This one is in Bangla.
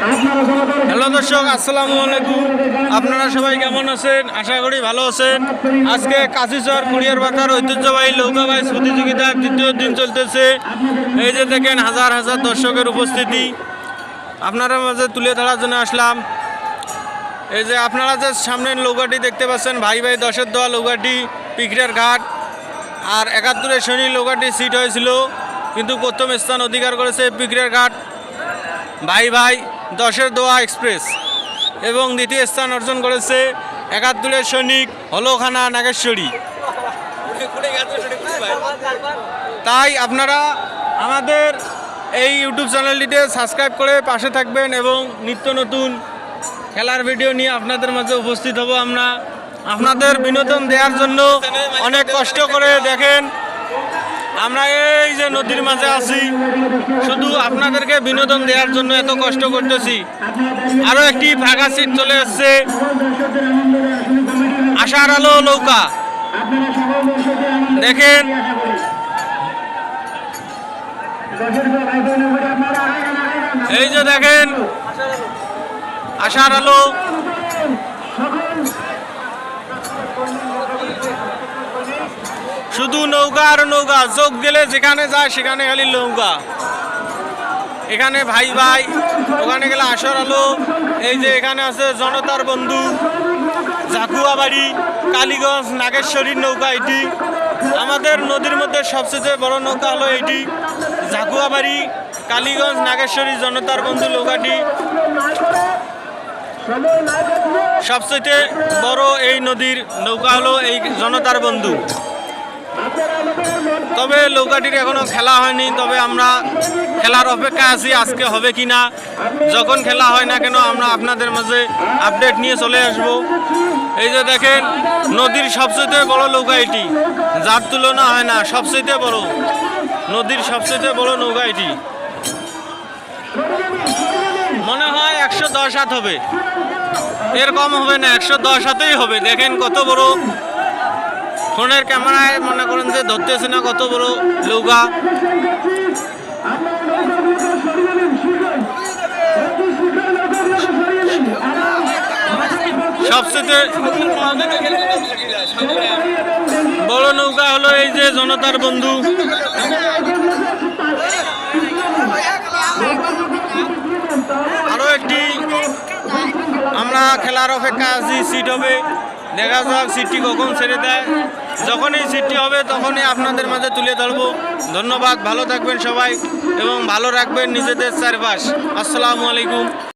হ্যালো দর্শক, আসসালামু আলাইকুম। আপনারা সবাই কেমন আছেন? আশা করি ভালো আছেন। আজকে কাশিচর কুড়িয়ার বাতার ঐতিহ্যবাহী লৌকাবাইজ প্রতিযোগিতার তৃতীয় দিন চলতেছে। এই যে দেখেন, হাজার হাজার দর্শকের উপস্থিতি। আপনারা মাঝে তুলে ধরার জন্য আসলাম। এই যে আপনারা যে সামনের নৌকাটি দেখতে পাচ্ছেন, ভাই ভাই দশের দোয়া নৌকাটি পিকরিয়ার ঘাট। আর একাত্তরের শনি নৌকাটি সিট হয়েছিল, কিন্তু প্রথম স্থান অধিকার করেছে পিকরিয়ার ঘাট। ভাই ভাই দশের দোয়া এক্সপ্রেস। এবং দ্বিতীয় স্থান অর্জন করেছে একাত্তরের সৈনিক হলখানা নাগেশ্বরী। তাই আপনারা আমাদের এই ইউটিউব চ্যানেলটিতে সাবস্ক্রাইব করে পাশে থাকবেন এবং নিত্য নতুন খেলার ভিডিও নিয়ে আপনাদের মাঝে উপস্থিত হব আমরা। আপনাদের বিনোদন দেওয়ার জন্য অনেক কষ্ট করে দেখেন। আমরা এই যে নদীর মাঝে আছি, শুধু আপনাদেরকে বিনোদন দেওয়ার জন্য এত কষ্ট করতেছি। আরও একটি ফাঁকা সিট চলে এসছে। আশার আলো নৌকা। দেখেন। এই যে দেখেন। আশার আলো। শুধু নৌকা আর নৌকা, যোগ গেলে যেখানে যায় সেখানে খালি নৌকা। এখানে ভাই ভাই, ওখানে গেলে আসর আলো, এই যে এখানে আছে জনতার বন্ধু, জাকুয়াবাড়ি, কালীগঞ্জ, নাগেশ্বরীর নৌকা এটি। আমাদের নদীর মধ্যে সবচেয়ে বড় নৌকা হলো এটি, জাকুয়াবাড়ি, কালীগঞ্জ নাগেশ্বরী জনতার বন্ধু নৌকাটি। সবচেয়ে বড় এই নদীর নৌকা হলো এই জনতার বন্ধু। তবে নৌকাটির এখনও খেলা হয়নি, তবে আমরা খেলার অপেক্ষা আছি আজকে হবে কি না। যখন খেলা হয় না কেন আমরা আপনাদের মাঝে আপডেট নিয়ে চলে আসব। এই যে দেখেন, নদীর সবচেয়ে বড় নৌকা এটি। যার তুলনা হয় না, সবচেয়ে বড়। নদীর সবচেয়ে বড় নৌকা এটি। মনে হয় একশো দশ হাত হবে। এর কম হবে না, একশো দশ হাতেই হবে। দেখেন কত বড় ফোনের ক্যামেরায় মনে করেন যে ধরতেছে না কত বড় নৌকা সবচেয়ে বড় নৌকা হলো এই যে জনতার বন্ধু। খেলার অপেক্ষা আছি সিট হবে। দেখা যাক সিটটি কখন ছেড়ে দেয়। যখনই সিটটি হবে, তখনই আপনাদের মাঝে তুলে ধরবো। ধন্যবাদ, ভালো থাকবেন সবাই এবং ভালো রাখবেন নিজেদের চারপাশ। আসসালামু আলাইকুম।